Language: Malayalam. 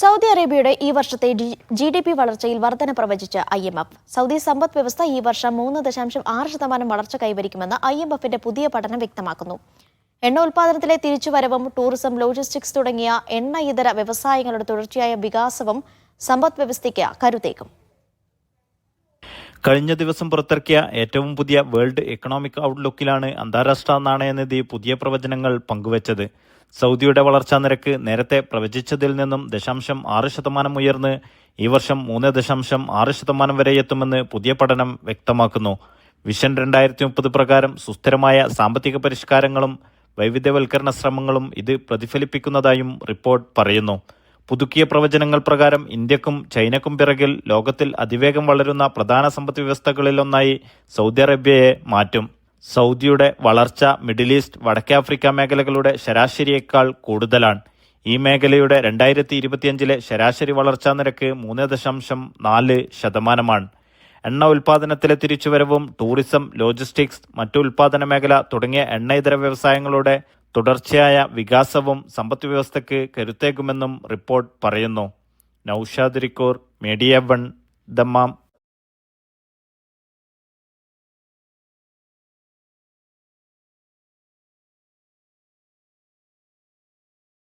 സൗദി അറേബ്യയുടെ ഈ വർഷത്തെ ജി ഡി പി വളർച്ചയിൽ വർധന പ്രവചിച്ച ഐ എം എഫ്. സൗദി സമ്പദ് വ്യവസ്ഥ ഈ വർഷം മൂന്ന് ദശാംശം ആറ് ശതമാനം വളർച്ച കൈവരിക്കുമെന്ന് ഐ എം എഫിന്റെ പുതിയ പഠനം വ്യക്തമാക്കുന്നു. എണ്ണ ഉൽപാദനത്തിലെ തിരിച്ചുവരവും ടൂറിസം ലോജിസ്റ്റിക്സ് തുടങ്ങിയ എണ്ണ ഇതര വ്യവസായങ്ങളുടെ തുടർച്ചയായ വികാസവും സമ്പദ് വ്യവസ്ഥയ്ക്ക് കരുത്തേക്കും കഴിഞ്ഞ ദിവസം പുറത്തിറക്കിയ ഏറ്റവും പുതിയ വേൾഡ് എക്കണോമിക് ഔട്ട്ലുക്കിലാണ് അന്താരാഷ്ട്ര നാണയനിധി പുതിയ പ്രവചനങ്ങൾ പങ്കുവച്ചത്. സൗദിയുടെ വളർച്ചാ നിരക്ക് നേരത്തെ പ്രവചിച്ചതിൽ നിന്നും ദശാംശം ആറ് ശതമാനം ഉയർന്ന് ഈ വർഷം മൂന്ന് ദശാംശം ആറ് ശതമാനം വരെ എത്തുമെന്ന് പുതിയ പഠനം വ്യക്തമാക്കുന്നു. വിഷൻ രണ്ടായിരത്തി മുപ്പത് പ്രകാരം സുസ്ഥിരമായ സാമ്പത്തിക പരിഷ്കാരങ്ങളും വൈവിധ്യവൽക്കരണ ശ്രമങ്ങളും ഇത് പ്രതിഫലിപ്പിക്കുന്നതായും റിപ്പോർട്ട് പറയുന്നു. പുതുക്കിയ പ്രവചനങ്ങൾ പ്രകാരം ഇന്ത്യക്കും ചൈനക്കും പിറകിൽ ലോകത്തിൽ അതിവേഗം വളരുന്ന പ്രധാന സമ്പദ് വ്യവസ്ഥകളിലൊന്നായി സൗദി അറേബ്യയെ മാറ്റും. സൗദിയുടെ വളർച്ച മിഡിൽ ഈസ്റ്റ് വടക്കേ ആഫ്രിക്ക മേഖലകളുടെ ശരാശരിയേക്കാൾ കൂടുതലാണ്. ഈ മേഖലയുടെ രണ്ടായിരത്തി ഇരുപത്തിയഞ്ചിലെ ശരാശരി വളർച്ചാ നിരക്ക് മൂന്ന് ദശാംശം നാല് ശതമാനമാണ്. എണ്ണ ഉൽപാദനത്തിലെ തിരിച്ചുവരവും ടൂറിസം ലോജിസ്റ്റിക്സ് മറ്റു ഉൽപാദന മേഖല തുടങ്ങിയ എണ്ണ ഇതര വ്യവസായങ്ങളുടെ തുടർച്ചയായ വികാസവും സമ്പദ് വ്യവസ്ഥയ്ക്ക് കരുത്തേകുമെന്നും റിപ്പോർട്ട് പറയുന്നു. നൌഷാദ് റിക്കൂർ മീഡിയ വൺ ദമ്മാം.